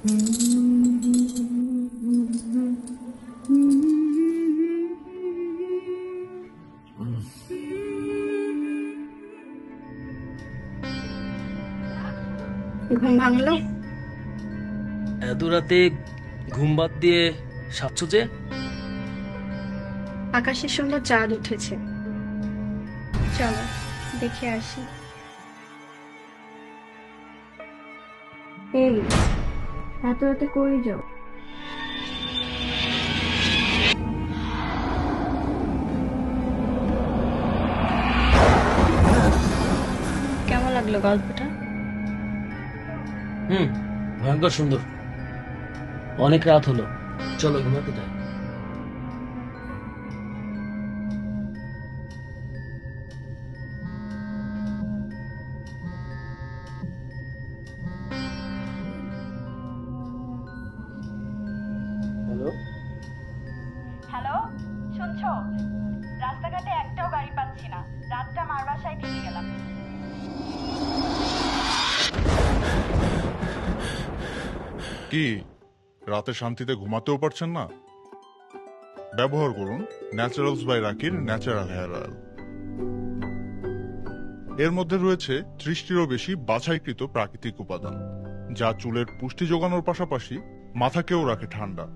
ঘুম ভাঙলো? এত রাতে ঘুম বাদ দিয়ে সাতশো যে? আকাশে সুন্দর চাঁদ উঠেছে। চলো দেখে আসি। এই এত রাতে করেই যাও? কেমন লাগল গল্পটা? হুম ভয়ঙ্কর সুন্দর। অনেক রাত হলো। চলো ঘুমাতে যাই। শুনছো? রাস্তাঘাটে একটাও গাড়ি পাচ্ছি না। রাতটা মার বাসায় গেলাম। কি? রাতে শান্তিতে ঘুমাতেও পারছেন না? ব্যবহার করুন। ন্যাচারালস বাই রাকির, ন্যাচারাল হেয়ার অয়েল। এর মধ্যে রয়েছে ত্রিশটিরও বেশি বাছাইকৃত প্রাকৃতিক উপাদান, যা চুলের পুষ্টি যোগানোর পাশাপাশি মাথাকেও রাখে ঠান্ডা।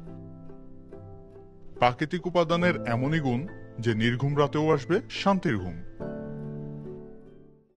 প্রাকৃতিক উপাদানের এমনই গুণ যে নির্ঘুম রাতেও আসবে শান্তির ঘুম।